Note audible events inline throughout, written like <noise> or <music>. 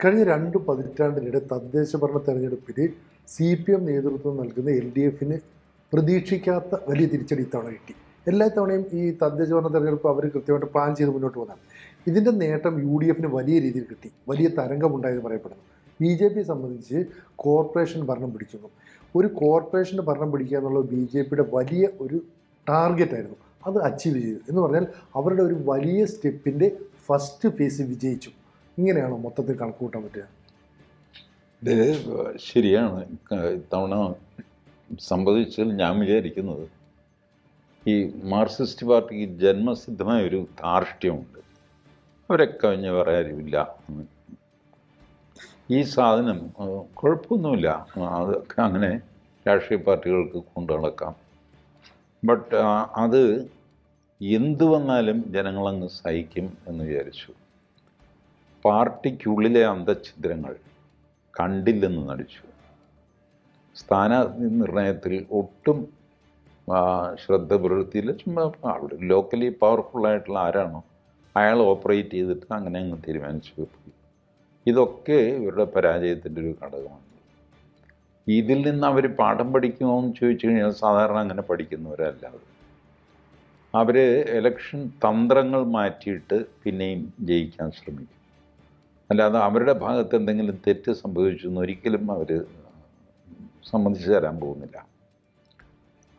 കഴിഞ്ഞ രണ്ട് പതിറ്റാണ്ടിനിടെ തദ്ദേശ ഭരണ തെരഞ്ഞെടുപ്പിൽ സി പി എം നേതൃത്വം നൽകുന്ന എൽ ഡി എഫിന് പ്രതീക്ഷിക്കാത്ത വലിയ തിരിച്ചടി ഇത്തവണ കിട്ടി. എല്ലാ തവണയും ഈ തദ്ദേശ ഭരണ തെരഞ്ഞെടുപ്പ് അവർ കൃത്യമായിട്ട് പ്ലാൻ ചെയ്ത് മുന്നോട്ട് പോകുന്നതാണ് ഇതിന്റെ നേട്ടം യു ഡി എഫിന് വലിയ രീതിയിൽ കിട്ടി. വലിയ തരംഗമുണ്ടായെന്ന് പറയപ്പെടുന്നു. ബി ജെ പിയെ സംബന്ധിച്ച് കോർപ്പറേഷൻ ഭരണം പിടിക്കുന്നു. ഒരു കോർപ്പറേഷന്റെ ഭരണം പിടിക്കുക എന്നുള്ളത് ബി ജെ പിയുടെ വലിയ ഒരു ടാർഗറ്റായിരുന്നു അത് അച്ചീവ് ചെയ്തു. എന്ന് പറഞ്ഞാൽ അവരുടെ ഒരു വലിയ സ്റ്റെപ്പിന്റെ ഫസ്റ്റ് ഫേസ് വിജയിച്ചു. ഇങ്ങനെയാണോ മൊത്തത്തിൽ കണക്ക് പറ്റുക? ഇത് ശരിയാണ്. ഇത്തവണ സംഭവിച്ചതിൽ ഞാൻ വിചാരിക്കുന്നത് ഈ മാർക്സിസ്റ്റ് പാർട്ടിക്ക് ജന്മസിദ്ധമായ ഒരു ധാർഷ്ട്യമുണ്ട്. അവരെ കവിഞ്ഞ് വേറെ ഈ സാധനം കുഴപ്പമൊന്നുമില്ല. അതൊക്കെ അങ്ങനെ രാഷ്ട്രീയ പാർട്ടികൾക്ക് കൊണ്ടു നടക്കാം. ബട്ട് അത് എന്തു വന്നാലും ജനങ്ങളങ്ങ് സഹിക്കും എന്ന് വിചാരിച്ചു. പാർട്ടിക്കുള്ളിലെ അന്തഛിദ്രങ്ങൾ കണ്ടില്ലെന്ന് നടിച്ചു. സ്ഥാനാർത്ഥി നിർണയത്തിൽ ഒട്ടും ശ്രദ്ധ പുലർത്തിയില്ല. ചുമ്മാ അവിടെ ലോക്കലി പവർഫുള്ളായിട്ടുള്ള ആരാണോ അയാൾ ഓപ്പറേറ്റ് ചെയ്തിട്ട് അങ്ങനെ അങ്ങ് തീരുമാനിച്ചു പോയി. ഇതൊക്കെ ഇവരുടെ പരാജയത്തിന്റെ ഒരു ഘടകമാണ്. ഇതിൽ നിന്ന് അവർ പാഠം പഠിക്കുമോ എന്ന് ചോദിച്ചു കഴിഞ്ഞാൽ സാധാരണ അങ്ങനെ പഠിക്കുന്നവരല്ല അവർ ഇലക്ഷൻ തന്ത്രങ്ങൾ മാറ്റിയിട്ട് പിന്നെയും ജയിക്കാൻ ശ്രമിക്കും. അല്ലാതെ അവരുടെ ഭാഗത്ത് എന്തെങ്കിലും തെറ്റ് സംഭവിച്ചു എന്ന് ഒരിക്കലും അവർ സമ്മതിച്ചു തരാൻ പോകുന്നില്ല.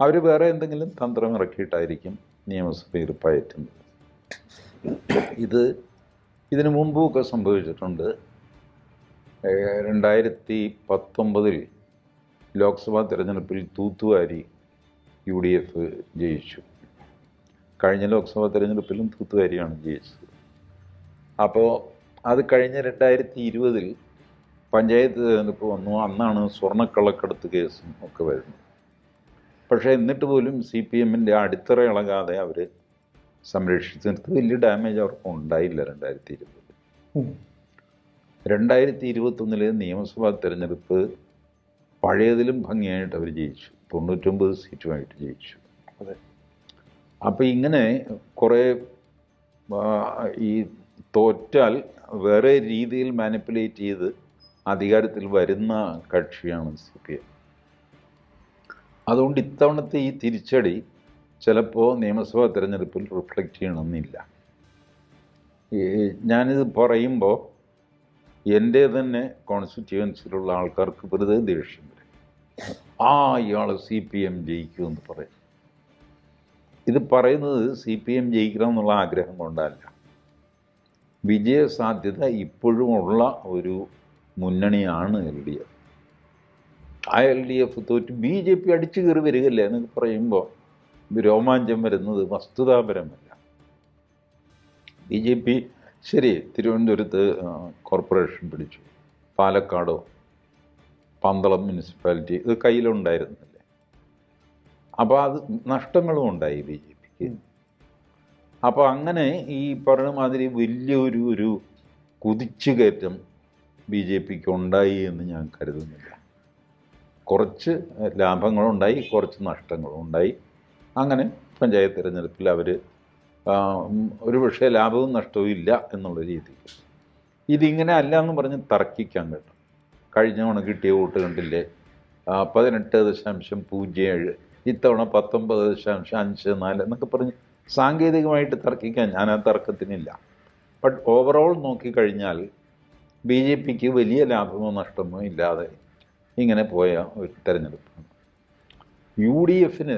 അവർ വേറെ എന്തെങ്കിലും തന്ത്രം ഇറക്കിയിട്ടായിരിക്കും നിയമസഭയിൽ പയറ്റുന്നത് ഇത് ഇതിനു മുമ്പുമൊക്കെ സംഭവിച്ചിട്ടുണ്ട്. രണ്ടായിരത്തി പത്തൊമ്പതിൽ ലോക്സഭാ തിരഞ്ഞെടുപ്പിൽ തൂത്തുവാരി യു ഡി എഫ് ജയിച്ചു. കഴിഞ്ഞ ലോക്സഭാ തിരഞ്ഞെടുപ്പിലും തൂത്തുവാരിയാണ് ജയിച്ചത്. അപ്പോൾ അത് കഴിഞ്ഞ രണ്ടായിരത്തി ഇരുപതിൽ പഞ്ചായത്ത് തിരഞ്ഞെടുപ്പ് വന്നു. അന്നാണ് സ്വർണക്കള്ളക്കടത്ത് കേസും ഒക്കെ വരുന്നത്. പക്ഷേ എന്നിട്ട് പോലും സി പി എമ്മിന്റെ അടിത്തറ ഇളകാതെ അവർ സംരക്ഷിച്ചു. നിർത്തി വലിയ ഡാമേജ് അവർക്ക് ഉണ്ടായില്ല രണ്ടായിരത്തി ഇരുപതിൽ. രണ്ടായിരത്തി ഇരുപത്തൊന്നിലെ നിയമസഭാ തിരഞ്ഞെടുപ്പ് പഴയതിലും ഭംഗിയായിട്ട് അവർ ജയിച്ചു. തൊണ്ണൂറ്റൊമ്പത് സീറ്റുമായിട്ട് ജയിച്ചു. അതെ. അപ്പോൾ ഇങ്ങനെ കുറേ ഈ തോറ്റാൽ വേറെ രീതിയിൽ മാനിപ്പുലേറ്റ് ചെയ്ത് അധികാരത്തിൽ വരുന്ന കക്ഷിയാണ് സി പി എം അതുകൊണ്ട് ഇത്തവണത്തെ ഈ തിരിച്ചടി ചിലപ്പോൾ നിയമസഭാ തിരഞ്ഞെടുപ്പിൽ റിഫ്ലക്റ്റ് ചെയ്യണമെന്നില്ല. ഞാനിത് പറയുമ്പോൾ എന്റെ തന്നെ കോൺസ്റ്റിറ്റ്യുവൻസിലുള്ള ആൾക്കാർക്ക് വെറുതെ ദേഷ്യം വരും. ആ ഇയാൾ സി പി എം ജയിക്കുമെന്ന് പറയും. ഇത് പറയുന്നത് സി പി എം ജയിക്കണം എന്നുള്ള ആഗ്രഹം കൊണ്ടല്ല. വിജയ സാധ്യത ഇപ്പോഴും ഉള്ള ഒരു മുന്നണിയാണ് എൽ ഡി എഫ്. ആ എൽ ഡി എഫ് തോറ്റ് ബി ജെ പി അടിച്ചു കയറി വരികയല്ലേ എന്നൊക്കെ പറയുമ്പോൾ രോമാഞ്ചം വരുന്നത് വസ്തുതാപരമല്ല. ബി ജെ പി ശരി തിരുവനന്തപുരത്ത് കോർപ്പറേഷൻ പിടിച്ചു. പാലക്കാടോ പന്തളം മുനിസിപ്പാലിറ്റി ഇത് കയ്യിലുണ്ടായിരുന്നില്ലേ? അപ്പോൾ അത് നഷ്ടങ്ങളും ഉണ്ടായി ബി ജെ പിക്ക്. അപ്പോൾ അങ്ങനെ ഈ പറഞ്ഞ മാതിരി വലിയൊരു ഒരു കുതിച്ചു കയറ്റം ബി ജെ പിക്ക് ഉണ്ടായി എന്ന് ഞാൻ കരുതുന്നില്ല. കുറച്ച് ലാഭങ്ങളുണ്ടായി കുറച്ച് നഷ്ടങ്ങളും ഉണ്ടായി അങ്ങനെ പഞ്ചായത്ത് തിരഞ്ഞെടുപ്പിൽ അവർ ഒരു പക്ഷേ ലാഭവും നഷ്ടവും ഇല്ല എന്നുള്ള രീതിക്ക് ഇതിങ്ങനെ അല്ല എന്ന് പറഞ്ഞ് തർക്കിക്കാൻ കേട്ടോ കഴിഞ്ഞ തവണ കിട്ടിയ വോട്ട് കണ്ടില്ലേ? പതിനെട്ട് ദശാംശം പൂജ്യം ഏഴ് ഇത്തവണ പത്തൊമ്പത് ദശാംശം അഞ്ച് നാല് എന്നൊക്കെ പറഞ്ഞ് സാങ്കേതികമായിട്ട് തർക്കിക്കാൻ ഞാൻ ആ തർക്കത്തിനില്ല. ബട്ട് ഓവറോൾ നോക്കിക്കഴിഞ്ഞാൽ ബി ജെ പിക്ക് വലിയ ലാഭമോ നഷ്ടമോ ഇല്ലാതെ ഇങ്ങനെ പോയ ഒരു തെരഞ്ഞെടുപ്പാണ്. യു ഡി എഫിന്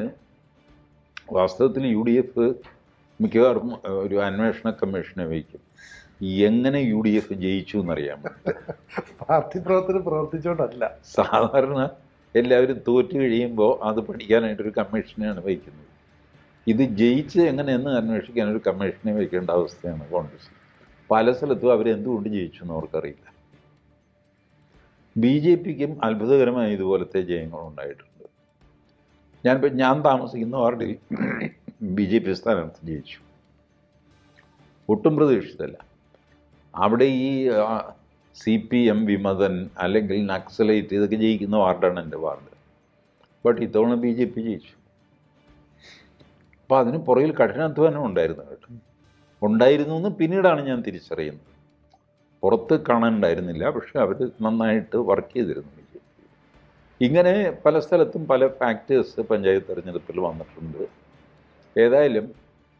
വാസ്തവത്തിൽ യു ഡി എഫ് മിക്കവാറും ഒരു അന്വേഷണ കമ്മീഷനെ വയ്ക്കും എങ്ങനെ യു ഡി എഫ് ജയിച്ചു എന്നറിയാൻ പാർട്ടി പ്രവർത്തനം പ്രവർത്തിച്ചുകൊണ്ടല്ല സാധാരണ എല്ലാവരും തോറ്റു കഴിയുമ്പോൾ അത് പഠിക്കാനായിട്ടൊരു കമ്മീഷനെയാണ് വയ്ക്കുന്നത് ഇത് ജയിച്ച് എങ്ങനെയെന്ന് അന്വേഷിക്കാൻ ഒരു കമ്മീഷനെ വയ്ക്കേണ്ട അവസ്ഥയാണ് കോൺഗ്രസ്. പല സ്ഥലത്തും അവരെന്തുകൊണ്ട് ജയിച്ചു എന്ന് അവർക്കറിയില്ല. ബി ജെ പിക്കും അത്ഭുതകരമായ ഇതുപോലത്തെ ജയങ്ങളുണ്ടായിട്ടുണ്ട് ഞാനിപ്പോൾ ഞാൻ താമസിക്കുന്ന വാർഡിൽ ബി ജെ പി സ്ഥാനാർത്ഥി ജയിച്ചു. ഒട്ടും പ്രതീക്ഷിച്ചതല്ല അവിടെ ഈ സി പി എം വിമതൻ അല്ലെങ്കിൽ നക്സലൈറ്റ് ഇതൊക്കെ ജയിക്കുന്ന വാർഡാണ് എന്റെ വാർഡ്. ബട്ട് ഇത്തവണ ബി ജെ പി ജയിച്ചു. അപ്പോൾ അതിന് പുറകിൽ കഠിനാധ്വാനം ഉണ്ടായിരുന്നു കേട്ടോ. ഉണ്ടായിരുന്നു എന്ന് പിന്നീടാണ് ഞാൻ തിരിച്ചറിയുന്നത്. പുറത്ത് കാണാനുണ്ടായിരുന്നില്ല പക്ഷെ അവർ നന്നായിട്ട് വർക്ക് ചെയ്തിരുന്നു ഇങ്ങനെ പല സ്ഥലത്തും പല ഫാക്ടേഴ്സ് പഞ്ചായത്ത് തെരഞ്ഞെടുപ്പിൽ വന്നിട്ടുണ്ട്. ഏതായാലും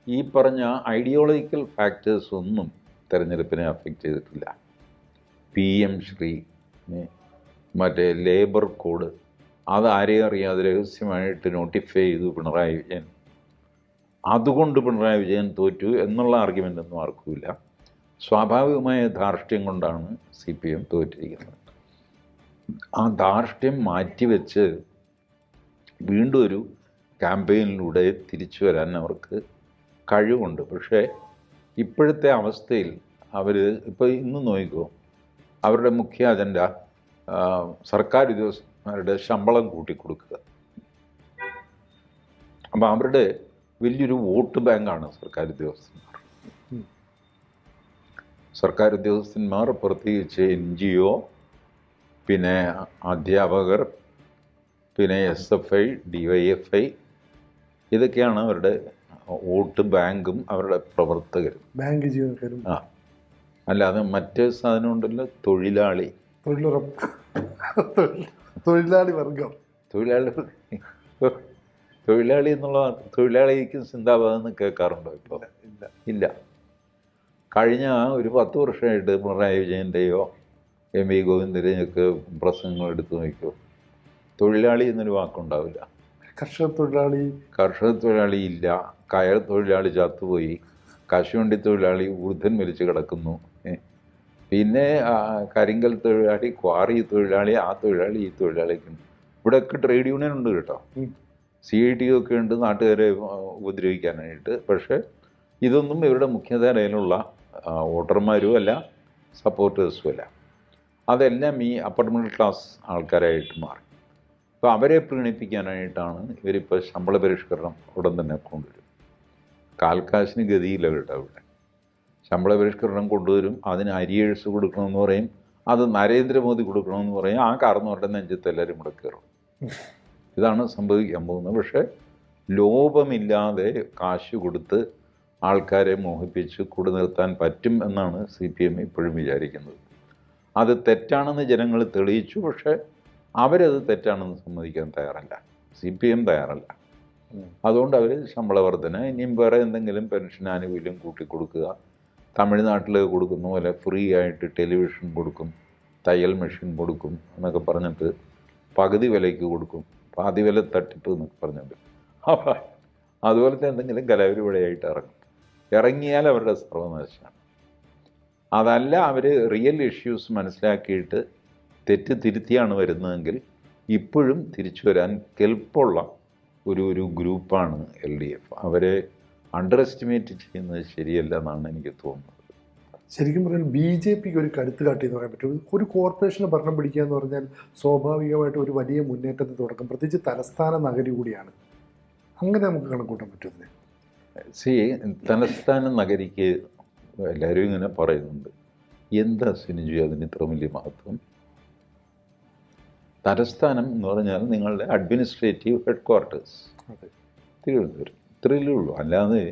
ഈ പറഞ്ഞ ഐഡിയോളജിക്കൽ ഫാക്ടേഴ്സ് ഒന്നും തിരഞ്ഞെടുപ്പിനെ അഫക്റ്റ് ചെയ്തിട്ടില്ല. പി എം ശ്രീ മറ്റേ ലേബർ കോഡ് അത് ആരെയും അറിയാതെ രഹസ്യമായിട്ട് നോട്ടിഫൈ ചെയ്തു പിണറായി വിജയൻ. അതുകൊണ്ട് പിണറായി വിജയൻ തോറ്റു എന്നുള്ള ആർഗ്യുമെന്റ് ഒന്നും ആർക്കുമില്ല. സ്വാഭാവികമായ ധാർഷ്ട്യം കൊണ്ടാണ് സി പി എം തോറ്റിരിക്കുന്നത്. ആ ധാർഷ്ട്യം മാറ്റിവെച്ച് വീണ്ടും ഒരു ക്യാമ്പയിനിലൂടെ തിരിച്ചു വരാൻ അവർക്ക് കഴിവുണ്ട്. പക്ഷേ ഇപ്പോഴത്തെ അവസ്ഥയിൽ അവർ ഇപ്പോൾ ഇന്ന് നോക്കിക്കോ അവരുടെ മുഖ്യ അജണ്ട സർക്കാർ ഉദ്യോഗസ്ഥന്മാരുടെ ശമ്പളം കൂട്ടിക്കൊടുക്കുക. അപ്പം അവരുടെ വലിയൊരു വോട്ട് ബാങ്കാണ് സർക്കാർ ഉദ്യോഗസ്ഥന്മാർ. സർക്കാർ ഉദ്യോഗസ്ഥന്മാർ പ്രത്യേകിച്ച് എൻ ജി ഒ പിന്നെ അധ്യാപകർ പിന്നെ S F I D Y F I ഇതൊക്കെയാണ് അവരുടെ വോട്ട് ബാങ്കും അവരുടെ പ്രവർത്തകരും. ബാങ്ക് ജീവനക്കാരും. ആ. അല്ലാതെ മറ്റേ സാധനം ഉണ്ടല്ലോ തൊഴിലാളി. തൊഴിലുറപ്പ്. തൊഴിലാളി വർഗം. തൊഴിലാളി തൊഴിലാളി എന്നുള്ള തൊഴിലാളിക്കും സിന്താബാദെന്ന് കേൾക്കാറുണ്ടോ ഇപ്പോൾ ഇല്ല ഇല്ല. കഴിഞ്ഞ ഒരു പത്ത് വർഷമായിട്ട് പിണറായി വിജയന്റെയോ എം വി ഗോവിന്ദന്റെയൊക്കെ പ്രസംഗങ്ങൾ എടുത്തു നോക്കിയോ തൊഴിലാളി എന്നൊരു വാക്കുണ്ടാവില്ല. കർഷക തൊഴിലാളി. കർഷക തൊഴിലാളി ഇല്ല. കയർ തൊഴിലാളി ചത്തുപോയി. കശുവണ്ടി തൊഴിലാളി ഊർധൻ മരിച്ചു കിടക്കുന്നു. പിന്നെ കരിങ്കൽ തൊഴിലാളി ക്വാറി തൊഴിലാളി ആ തൊഴിലാളി ഈ തൊഴിലാളിക്ക്. ഇവിടെയൊക്കെ ട്രേഡ് യൂണിയൻ ഉണ്ട് കേട്ടോ. സി ഐ ടി ഒക്കെ ഉണ്ട് നാട്ടുകാരെ ഉപദ്രവിക്കാനായിട്ട്. പക്ഷേ ഇതൊന്നും ഇവരുടെ മുഖ്യധാരയിലുള്ള വോട്ടർമാരും അല്ല സപ്പോർട്ടേഴ്സും അല്ല. അതെല്ലാം ഈ അപ്പർ മിഡിൽ ക്ലാസ് ആൾക്കാരായിട്ട് മാറി. അപ്പോൾ അവരെ പ്രീണിപ്പിക്കാനായിട്ടാണ് ഇവരിപ്പോൾ ശമ്പള പരിഷ്കരണം ഉടൻ തന്നെ കൊണ്ടുവരും കാൽക്കാശിന് ഗതിയില്ല കേട്ടോ അവിടെ. ശമ്പള പരിഷ്കരണം കൊണ്ടുവരും അതിന് അരിയേഴ്സ് കൊടുക്കണമെന്ന് പറയും അത് നരേന്ദ്രമോദി കൊടുക്കണമെന്ന് പറയും ആ കാരണവരുടെ നെഞ്ചത്ത് എല്ലാവരും ഇവിടെ കയറും. <laughs> ഇതാണ് സംഭവിക്കാൻ പോകുന്നത്. പക്ഷേ ലോപമില്ലാതെ കാശ് കൊടുത്ത് ആൾക്കാരെ മോഹിപ്പിച്ച് കൂടെ നിർത്താൻ പറ്റും എന്നാണ് സി പി എം ഇപ്പോഴും വിചാരിക്കുന്നത്. അത് തെറ്റാണെന്ന് ജനങ്ങൾ തെളിയിച്ചു. പക്ഷേ അവരത് തെറ്റാണെന്ന് സമ്മതിക്കാൻ തയ്യാറല്ല. സി പി എം തയ്യാറല്ല. അതുകൊണ്ട് അവർ ശമ്പള വർധന ഇനിയും വേറെ എന്തെങ്കിലും പെൻഷൻ ആനുകൂല്യം കൂട്ടിക്കൊടുക്കുക തമിഴ്നാട്ടിൽ കൊടുക്കുന്ന പോലെ ഫ്രീ ആയിട്ട് ടെലിവിഷൻ കൊടുക്കും തയ്യൽ മെഷീൻ കൊടുക്കും എന്നൊക്കെ പറഞ്ഞിട്ട് പകുതി വിലയ്ക്ക് കൊടുക്കും. പാതി വില തട്ടിപ്പ് എന്നൊക്കെ പറഞ്ഞുകൊണ്ട് അപ്പോൾ അതുപോലത്തെ എന്തെങ്കിലും കലാപരിപാടിയായിട്ട് ഇറങ്ങും. ഇറങ്ങിയാൽ അവരുടെ സർവനാശമാണ്. അതല്ല അവർ റിയൽ ഇഷ്യൂസ് മനസ്സിലാക്കിയിട്ട് തെറ്റ് തിരുത്തിയാണ് വരുന്നതെങ്കിൽ ഇപ്പോഴും തിരിച്ചു വരാൻ കെൽപ്പുള്ള ഒരു ഒരു ഗ്രൂപ്പാണ് എൽ ഡി എഫ്. അവരെ അണ്ടർ എസ്റ്റിമേറ്റ് ചെയ്യുന്നത് ശരിയല്ല എന്നാണ് എനിക്ക് തോന്നുന്നത്. ശരിക്കും പറഞ്ഞാൽ ബി ജെ പിക്ക് ഒരു കരുത്ത് കാട്ടി എന്ന് പറയാൻ പറ്റും. ഒരു കോർപ്പറേഷന് ഭരണം പിടിക്കുക എന്ന് പറഞ്ഞാൽ സ്വാഭാവികമായിട്ട് ഒരു വലിയ മുന്നേറ്റത്തിന് തുടക്കം. പ്രത്യേകിച്ച് തലസ്ഥാന നഗരി കൂടിയാണ്. അങ്ങനെ നമുക്ക് കണക്കൂട്ടാൻ പറ്റുന്നത് സി തലസ്ഥാന നഗരിക്ക് എല്ലാവരും ഇങ്ങനെ പറയുന്നുണ്ട്. എന്താ സിനിജു അതിന് ഇത്ര വലിയ മഹത്വം? തലസ്ഥാനം എന്ന് പറഞ്ഞാൽ നിങ്ങളുടെ അഡ്മിനിസ്ട്രേറ്റീവ് ഹെഡ് ക്വാർട്ടേഴ്സ് തിരുവനന്തപുരം. ഇത്രയല്ലേ ഉള്ളൂ. അല്ലാതെ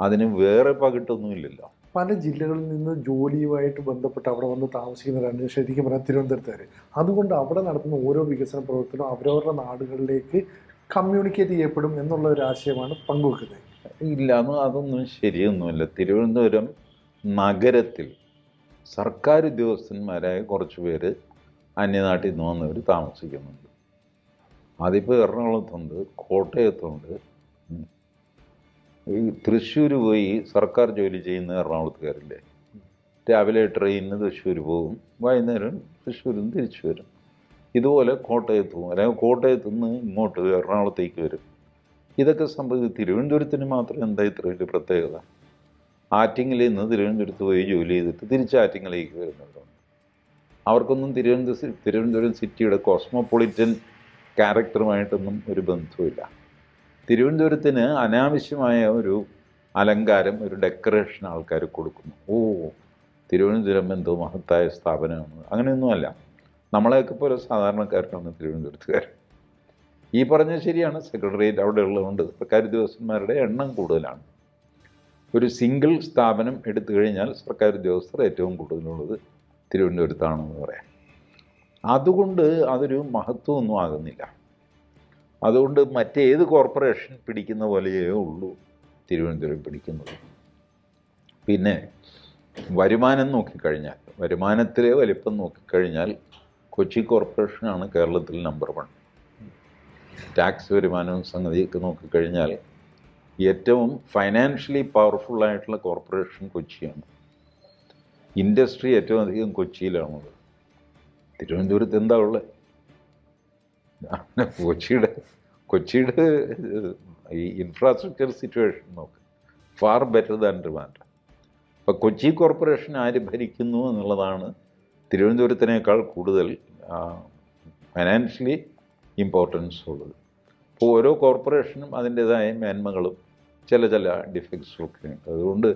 അതിന് വേറെ പകിട്ടൊന്നുമില്ലല്ലോ പല ജില്ലകളിൽ നിന്ന് ജോലിയുമായിട്ട് ബന്ധപ്പെട്ട് അവിടെ വന്ന് താമസിക്കുന്നവരാണ്. ശരിക്കും പറഞ്ഞാൽ തിരുവനന്തപുരത്തുകാർ അതുകൊണ്ട് അവിടെ നടത്തുന്ന ഓരോ വികസന പ്രവർത്തനവും അവരവരുടെ നാടുകളിലേക്ക് കമ്മ്യൂണിക്കേറ്റ് ചെയ്യപ്പെടും എന്നുള്ള ഒരു ആശയമാണ് പങ്കുവെക്കുന്നത്. ഇല്ല അത് അതൊന്നും ശരിയൊന്നുമില്ല. തിരുവനന്തപുരം നഗരത്തിൽ സർക്കാർ ഉദ്യോഗസ്ഥന്മാരായ കുറച്ച് പേര് അന്യനാട്ടിൽ നിന്ന് വന്നവർ താമസിക്കുന്നുണ്ട്. അതിപ്പോൾ എറണാകുളത്തുണ്ട് കോട്ടയത്തുണ്ട്. ഈ തൃശ്ശൂർ പോയി സർക്കാർ ജോലി ചെയ്യുന്ന എറണാകുളത്തുകാരില്ലേ? രാവിലെ ട്രെയിനിന് തൃശ്ശൂർ പോകും. വൈകുന്നേരം തൃശ്ശൂരിൽ നിന്ന് തിരിച്ചു വരും. ഇതുപോലെ കോട്ടയത്ത് പോകും. അല്ലെങ്കിൽ കോട്ടയത്ത് നിന്ന് ഇങ്ങോട്ട് എറണാകുളത്തേക്ക് വരും. ഇതൊക്കെ സംഭവിക്കും തിരുവനന്തപുരത്തിന് മാത്രം എന്താ ഇത്ര വലിയ പ്രത്യേകത? ആറ്റിങ്ങലിൽ നിന്ന് തിരുവനന്തപുരത്ത് പോയി ജോലി ചെയ്തിട്ട് തിരിച്ച് ആറ്റിങ്ങലേക്ക് വരുന്നവരുണ്ട്. അവർക്കൊന്നും തിരുവനന്തപുരം തിരുവനന്തപുരം സിറ്റിയുടെ കോസ്മോപൊളിറ്റൻ ക്യാരക്ടറുമായിട്ടൊന്നും ഒരു ബന്ധവുമില്ല. തിരുവനന്തപുരത്തിന് അനാവശ്യമായ ഒരു അലങ്കാരം ഒരു ഡെക്കറേഷൻ ആൾക്കാർ കൊടുക്കുന്നു. ഓ തിരുവനന്തപുരം എന്തോ മഹത്തായ സ്ഥാപനമാണ്. അങ്ങനെയൊന്നുമല്ല. നമ്മളെയൊക്കെ പോലെ സാധാരണക്കാരാണ് തിരുവനന്തപുരത്തുകാർ ഈ പറഞ്ഞ ശരിയാണ്. സെക്രട്ടേറിയറ്റ് അവിടെ ഉള്ളതുകൊണ്ട് സർക്കാർ ഉദ്യോഗസ്ഥന്മാരുടെ എണ്ണം കൂടുതലാണ്. ഒരു സിംഗിൾ സ്ഥാപനം എടുത്തു കഴിഞ്ഞാൽ സർക്കാർ ഉദ്യോഗസ്ഥർ ഏറ്റവും കൂടുതലുള്ളത് തിരുവനന്തപുരത്താണെന്ന് പറയാം. അതുകൊണ്ട് അതൊരു മഹത്വമൊന്നും ആകുന്നില്ല. അതുകൊണ്ട് മറ്റേത് കോർപ്പറേഷൻ പിടിക്കുന്ന പോലെയേ ഉള്ളൂ തിരുവനന്തപുരം പിടിക്കുന്നത്. പിന്നെ വരുമാനം നോക്കിക്കഴിഞ്ഞാൽ വരുമാനത്തിലെ വലിപ്പം നോക്കിക്കഴിഞ്ഞാൽ കൊച്ചി കോർപ്പറേഷനാണ് കേരളത്തിൽ നമ്പർ വൺ ടാക്സ് വരുമാനവും സംഗതിയൊക്കെ നോക്കിക്കഴിഞ്ഞാൽ ഏറ്റവും ഫൈനാൻഷ്യലി പവർഫുൾ ആയിട്ടുള്ള കോർപ്പറേഷൻ കൊച്ചിയാണ്. ഇൻഡസ്ട്രി ഏറ്റവും അധികം കൊച്ചിയിലാണുള്ളത്. തിരുവനന്തപുരത്ത് എന്താ ഉള്ളത്? കൊച്ചിയുടെ കൊച്ചിയുടെ ഈ ഇൻഫ്രാസ്ട്രക്ചർ സിറ്റുവേഷൻ നോക്ക്. ഫാർ ബെറ്റർ ദാൻ ട്രിവാൻഡ്രം അപ്പോൾ കൊച്ചി കോർപ്പറേഷൻ ആര് ഭരിക്കുന്നു എന്നുള്ളതാണ് തിരുവനന്തപുരത്തിനേക്കാൾ കൂടുതൽ ഫൈനാൻഷ്യലി ഇമ്പോർട്ടൻസ് ഉള്ളത്. അപ്പോൾ ഓരോ കോർപ്പറേഷനും അതിന്റേതായ മേന്മകളും ചില ചില ഡിഫക്ട്സും ഒക്കെ ഉണ്ട്. അതുകൊണ്ട്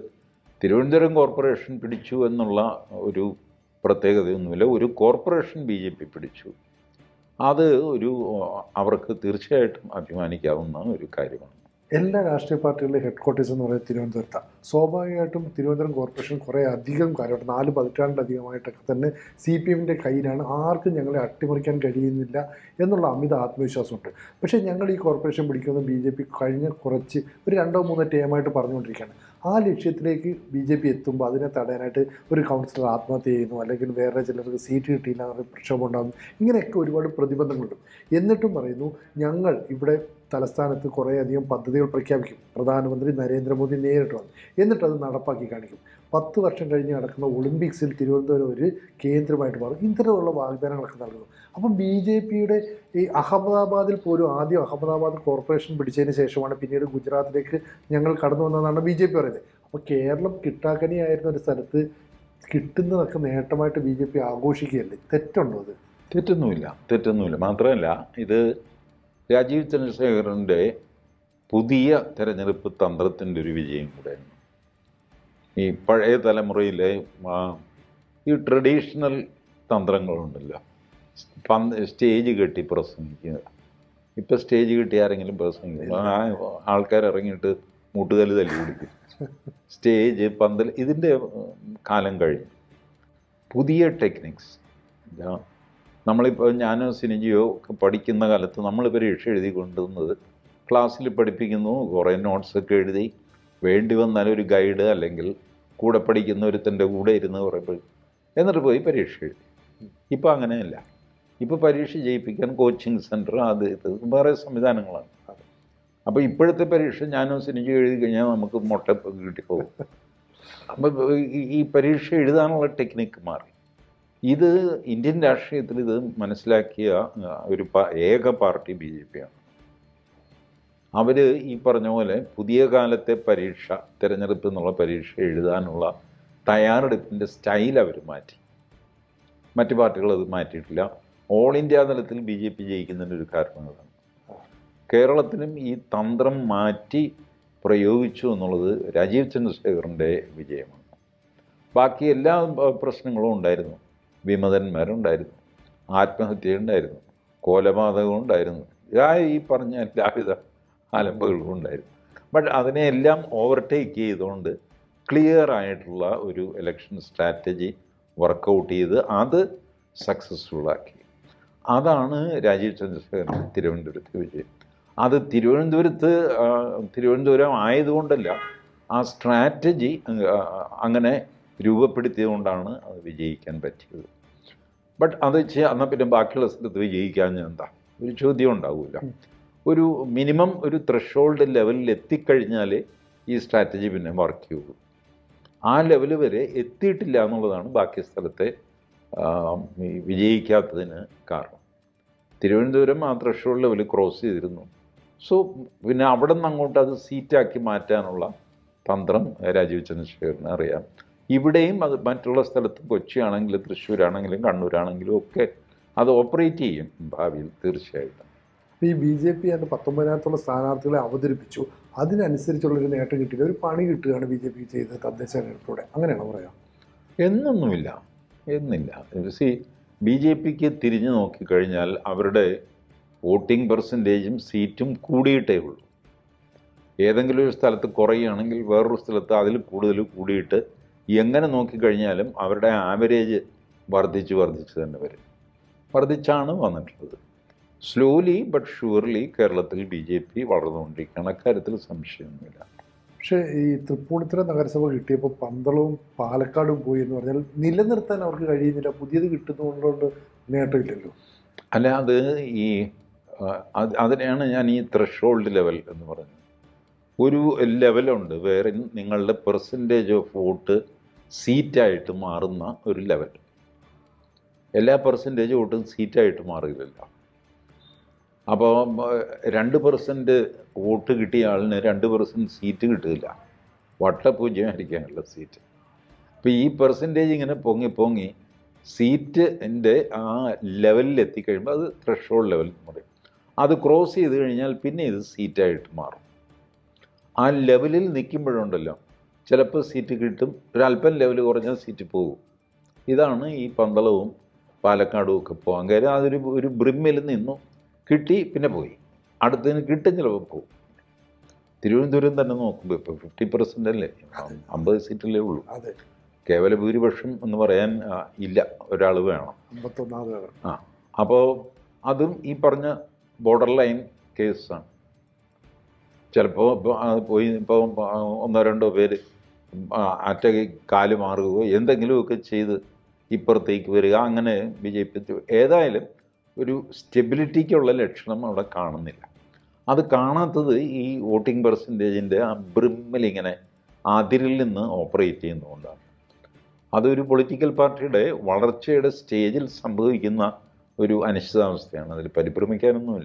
തിരുവനന്തപുരം കോർപ്പറേഷൻ പിടിച്ചു എന്നുള്ള ഒരു പ്രത്യേകതയൊന്നുമില്ല. ഒരു കോർപ്പറേഷൻ ബി ജെ പി പിടിച്ചു. അത് ഒരു അവർക്ക് തീർച്ചയായിട്ടും അഭിമാനിക്കാവുന്ന ഒരു കാര്യമാണ്. എല്ലാ രാഷ്ട്രീയ പാർട്ടികളുടെ ഹെഡ് ക്വാർട്ടേഴ്സ് എന്ന് പറയുന്നത് തിരുവനന്തപുരത്താണ്. സ്വാഭാവികമായിട്ടും തിരുവനന്തപുരം കോർപ്പറേഷൻ കുറേ അധികം കാര്യമായിട്ട് നാല് പതിറ്റാണ്ടിലധികമായിട്ടൊക്കെ തന്നെ സി പി എമ്മിന്റെ കയ്യിലാണ് ആർക്കും ഞങ്ങളെ അട്ടിമറിക്കാൻ കഴിയുന്നില്ല എന്നുള്ള അമിത ആത്മവിശ്വാസമുണ്ട്. പക്ഷേ ഞങ്ങൾ ഈ കോർപ്പറേഷൻ പിടിക്കുന്നത് ബി ജെ പി കഴിഞ്ഞ കുറച്ച് ഒരു രണ്ടോ മൂന്നോ ടേമായിട്ട് പറഞ്ഞുകൊണ്ടിരിക്കുകയാണ്. ആ ലക്ഷ്യത്തിലേക്ക് ബി ജെ പി എത്തുമ്പോൾ അതിനെ തടയാനായിട്ട് ഒരു കൗൺസിലർ ആത്മഹത്യ ചെയ്യുന്നു അല്ലെങ്കിൽ വേറെ ചിലർക്ക് സീറ്റ് കിട്ടിയില്ല എന്നൊരു പ്രക്ഷോഭം ഉണ്ടാകുന്നു. ഇങ്ങനെയൊക്കെ ഒരുപാട് പ്രതിബന്ധങ്ങളുണ്ട്. എന്നിട്ടും പറയുന്നു ഞങ്ങൾ ഇവിടെ തലസ്ഥാനത്ത് കുറേയധികം പദ്ധതികൾ പ്രഖ്യാപിക്കും. പ്രധാനമന്ത്രി നരേന്ദ്രമോദി നേരിട്ട് വന്നു. എന്നിട്ട് അത് നടപ്പാക്കി കാണിക്കും. പത്ത് വർഷം കഴിഞ്ഞ് നടക്കുന്ന ഒളിമ്പിക്സിൽ തിരുവനന്തപുരം ഒരു കേന്ദ്രമായിട്ട് മാറും. ഇത്തരമുള്ള വാഗ്ദാനങ്ങളൊക്കെ നൽകുന്നു. അപ്പം ബി ജെ പിയുടെ ഈ അഹമ്മദാബാദിൽ പോലും ആദ്യം അഹമ്മദാബാദ് കോർപ്പറേഷൻ പിടിച്ചതിന് ശേഷമാണ് പിന്നീട് ഗുജറാത്തിലേക്ക് ഞങ്ങൾ കടന്നു വന്നതെന്നാണ് ബി ജെ പി പറയുന്നത്. അപ്പോൾ കേരളം കിട്ടാക്കനിയായിരുന്ന ഒരു സ്ഥലത്ത് കിട്ടുന്നതൊക്കെ നേട്ടമായിട്ട് ബി ജെ പി ആഘോഷിക്കുകയല്ലേ? തെറ്റുണ്ടോ അത്? തെറ്റൊന്നുമില്ല. തെറ്റൊന്നുമില്ല. മാത്രമല്ല ഇത് രാജീവ് ചന്ദ്രശേഖരന്റെ പുതിയ തെരഞ്ഞെടുപ്പ് തന്ത്രത്തിന്റെ ഒരു വിജയം കൂടെയാണ്. ഈ പഴയ തലമുറയിലെ ഈ ട്രഡീഷണൽ തന്ത്രങ്ങളുണ്ടല്ലോ. പന്ത് സ്റ്റേജ് കെട്ടി പ്രസംഗിക്കുക. ഇപ്പം സ്റ്റേജ് കെട്ടി ആരെങ്കിലും പ്രസംഗിക്കും. ആ ആൾക്കാർ ഇറങ്ങിയിട്ട് മുട്ടുകല്ല് തല്ലി പിടിക്കും സ്റ്റേജ് പന്തൽ ഇതിന്റെ കാലം കഴിഞ്ഞു. പുതിയ ടെക്നിക്സ്. നമ്മളിപ്പോൾ ഞാനോ സിനിജിയോ ഒക്കെ പഠിക്കുന്ന കാലത്ത് നമ്മൾ പരീക്ഷ എഴുതി കൊണ്ടുവന്നത് ക്ലാസ്സിൽ പഠിപ്പിക്കുന്നു കുറേ നോട്ട്സൊക്കെ എഴുതി. വേണ്ടി വന്നാൽ ഒരു ഗൈഡ് അല്ലെങ്കിൽ കൂടെ പഠിക്കുന്ന ഒരുത്തന്റെ കൂടെ ഇരുന്ന് പറയുമ്പോൾ എന്നിട്ട് പോയി പരീക്ഷ എഴുതി. ഇപ്പോൾ അങ്ങനെയല്ല. ഇപ്പോൾ പരീക്ഷ ജയിപ്പിക്കാൻ കോച്ചിങ് സെന്റർ അത് ഇത് വേറെ സംവിധാനങ്ങളാണ്. അപ്പോൾ ഇപ്പോഴത്തെ പരീക്ഷ ഞാനും സിനിജി എഴുതി കഴിഞ്ഞാൽ നമുക്ക് മുട്ട കിട്ടിപ്പോകും അപ്പോൾ ഈ പരീക്ഷ എഴുതാനുള്ള ടെക്നിക്ക് മാറി. ഇത് ഇന്ത്യൻ രാഷ്ട്രീയത്തിൽ ഇത് മനസ്സിലാക്കിയ ഒരു ഏക പാർട്ടി ബി ജെ പിയാണ് അവർ ഈ പറഞ്ഞ പോലെ പുതിയ കാലത്തെ പരീക്ഷ തിരഞ്ഞെടുപ്പ് എന്നുള്ള പരീക്ഷ എഴുതാനുള്ള തയ്യാറെടുപ്പിന്റെ സ്റ്റൈൽ അവർ മാറ്റി. മറ്റു പാർട്ടികൾ അത് മാറ്റിയിട്ടില്ല. ഓൾ ഇന്ത്യ തലത്തിൽ ബി ജെ പി ജയിക്കുന്നതിന്റെ ഒരു കാരണം അതാണ് കേരളത്തിലും ഈ തന്ത്രം മാറ്റി പ്രയോഗിച്ചു എന്നുള്ളത് രാജീവ് ചന്ദ്രശേഖറിന്റെ വിജയമാണ്. ബാക്കി എല്ലാ പ്രശ്നങ്ങളും ഉണ്ടായിരുന്നു. വിമതന്മാരുണ്ടായിരുന്നു. ആത്മഹത്യ ഉണ്ടായിരുന്നു കൊലപാതകം ഉണ്ടായിരുന്നു. ആ ഈ പറഞ്ഞ എല്ലാവിധ അലമ്പുകളും ഉണ്ടായിരുന്നു. ബട്ട് അതിനെയെല്ലാം ഓവർടേക്ക് ചെയ്തുകൊണ്ട് ക്ലിയർ ആയിട്ടുള്ള ഒരു ഇലക്ഷൻ സ്ട്രാറ്റജി വർക്കൗട്ട് ചെയ്ത് അത് സക്സസ്ഫുള്ളാക്കി അതാണ് രാജീവ് ചന്ദ്രശേഖരൻ തിരുവനന്തപുരത്ത് വിജയം. അത് തിരുവനന്തപുരത്ത് തിരുവനന്തപുരം ആയതുകൊണ്ടല്ല ആ സ്ട്രാറ്റജി അങ്ങനെ രൂപപ്പെടുത്തിയതുകൊണ്ടാണ് അത് വിജയിക്കാൻ പറ്റിയത്. ബട്ട് അത് ചെയ്യാൻ എന്നാൽ പിന്നെ ബാക്കിയുള്ള സ്ഥലത്ത് വിജയിക്കാൻ എന്താ? ഒരു ചോദ്യം ഉണ്ടാവില്ല ഒരു മിനിമം ഒരു ത്രഷോൾഡ് ലെവലിൽ എത്തിക്കഴിഞ്ഞാൽ ഈ സ്ട്രാറ്റജി പിന്നെ വർക്ക് ചെയ്യുള്ളൂ ആ ലെവൽ വരെ എത്തിയിട്ടില്ല എന്നുള്ളതാണ് ബാക്കി സ്ഥലത്തെ വിജയിക്കാത്തതിന് കാരണം. തിരുവനന്തപുരം ആ ത്രഷോൾഡ് ലെവൽ ക്രോസ് ചെയ്തിരുന്നു. സോ പിന്നെ അവിടെ നിന്ന് അങ്ങോട്ട് അത് സീറ്റാക്കി മാറ്റാനുള്ള തന്ത്രം രാജീവ് ചന്ദ്രശേഖരന് അറിയാം. ഇവിടെയും അത് മറ്റുള്ള സ്ഥലത്ത് കൊച്ചിയാണെങ്കിലും തൃശ്ശൂരാണെങ്കിലും കണ്ണൂരാണെങ്കിലും ഒക്കെ അത് ഓപ്പറേറ്റ് ചെയ്യും ഭാവിയിൽ തീർച്ചയായിട്ടും. ഈ ബി ജെ പി അതിന്റെ പത്തൊമ്പതിനകത്തുള്ള സ്ഥാനാർത്ഥികളെ അവതരിപ്പിച്ചു. അതിനനുസരിച്ചുള്ളൊരു നേട്ടം കിട്ടിയില്ല. ഒരു പണി കിട്ടുകയാണ് ബി ജെ പി ചെയ്തത് തദ്ദേശ തെരഞ്ഞെടുപ്പിലൂടെ. അങ്ങനെയാണ് പറയാം? എന്നൊന്നുമില്ല. എന്നില്ല. സി ബി ജെ പിക്ക് തിരിഞ്ഞു നോക്കിക്കഴിഞ്ഞാൽ അവരുടെ വോട്ടിംഗ് പെർസെന്റേജും സീറ്റും കൂടിയിട്ടേ ഉള്ളൂ. ഏതെങ്കിലും ഒരു സ്ഥലത്ത് കുറയുകയാണെങ്കിൽ വേറൊരു സ്ഥലത്ത് അതിൽ കൂടുതൽ കൂടിയിട്ട് എങ്ങനെ നോക്കിക്കഴിഞ്ഞാലും അവരുടെ ആവറേജ് വർദ്ധിച്ച് വർദ്ധിച്ച് തന്നെ വരും. വർദ്ധിച്ചാണ് വന്നിട്ടുള്ളത്. സ്ലോലി ബട്ട് ഷുവർലി കേരളത്തിൽ ബി ജെ പി വളർന്നുകൊണ്ടിരിക്കുകയാണ് അക്കാര്യത്തിൽ സംശയമൊന്നുമില്ല. പക്ഷേ ഈ തൃപ്പൂണിത്തുറ നഗരസഭ കിട്ടിയപ്പോൾ പന്തളവും പാലക്കാടും പോയി എന്ന് പറഞ്ഞാൽ നിലനിർത്താൻ അവർക്ക് കഴിയുന്നില്ല. പുതിയത് കിട്ടുന്നതുകൊണ്ട് നേട്ടമില്ലല്ലോ. അല്ല അത് ഈ അതിനെയാണ് ഞാൻ ഈ ത്രഷോൾഡ് ലെവൽ എന്ന് പറഞ്ഞത്. ഒരു ലെവലുണ്ട് വേറെ നിങ്ങളുടെ പെർസെന്റേജ് ഓഫ് വോട്ട് സീറ്റായിട്ട് മാറുന്ന ഒരു ലെവൽ എല്ലാ പെർസെന്റേജ് വോട്ടും സീറ്റായിട്ട് മാറില്ലല്ലോ. അപ്പോൾ രണ്ട് പെർസെന്റ് വോട്ട് കിട്ടിയ ആളിന് രണ്ട് പെർസെന്റ് സീറ്റ് കിട്ടില്ല. വട്ടപൂജ്യമായിരിക്കാനുള്ള സീറ്റ്. അപ്പോൾ ഈ പെർസെന്റേജ് ഇങ്ങനെ പൊങ്ങി പൊങ്ങി സീറ്റിന്റെ ആ ലെവലിൽ എത്തിക്കഴിയുമ്പോൾ അത് ത്രഷോൾഡ് ലെവൽ എന്ന് പറയും അത് ക്രോസ് ചെയ്ത് കഴിഞ്ഞാൽ പിന്നെ ഇത് സീറ്റായിട്ട് മാറും. ആ ലെവലിൽ നിൽക്കുമ്പോഴുണ്ടല്ലോ ചിലപ്പോൾ സീറ്റ് കിട്ടും ഒരല്പം ലെവൽ കുറഞ്ഞാൽ സീറ്റ് പോകും. ഇതാണ് ഈ പന്തളവും പാലക്കാടും ഒക്കെ പോകാൻ കാര്യം. അതൊരു ഒരു ബ്രിമ്മിൽ നിന്നു. കിട്ടി പിന്നെ പോയി. അടുത്തതിന് കിട്ടും ചിലപ്പോൾ പോകും തിരുവനന്തപുരം തന്നെ നോക്കുമ്പോൾ ഇപ്പോൾ ഫിഫ്റ്റി പെർസെന്റ് അല്ലേ? അമ്പത് സീറ്റല്ലേ ഉള്ളൂ. അതെ. കേവല ഭൂരിപക്ഷം എന്ന് പറയാൻ ഇല്ല. ഒരാൾ വേണം. അമ്പത്തൊന്നാമത് ആ. അപ്പോൾ അതും ഈ പറഞ്ഞ ബോർഡർ ലൈൻ കേസാണ് ചിലപ്പോൾ പോയി ഇപ്പോൾ ഒന്നോ രണ്ടോ പേര് അറ്റകി അറ്റ കാൽ മാറുകയോ എന്തെങ്കിലുമൊക്കെ ചെയ്ത് ഇപ്പുറത്തേക്ക് വരിക അങ്ങനെ വിജയിപ്പിച്ചു ഏതായാലും ഒരു സ്റ്റെബിലിറ്റിക്കുള്ള ലക്ഷണം അവിടെ കാണുന്നില്ല. അത് കാണാത്തത് ഈ വോട്ടിംഗ് പെർസെന്റേജിന്റെ ആ ബ്രിമ്മിലിങ്ങനെ അതിരിൽ നിന്ന് ഓപ്പറേറ്റ് ചെയ്യുന്നതുകൊണ്ടാണ്. അതൊരു പൊളിറ്റിക്കൽ പാർട്ടിയുടെ വളർച്ചയുടെ സ്റ്റേജിൽ സംഭവിക്കുന്ന ഒരു അനിശ്ചിതാവസ്ഥയാണ്. അതിൽ പരിഭ്രമിക്കാനൊന്നുമില്ല.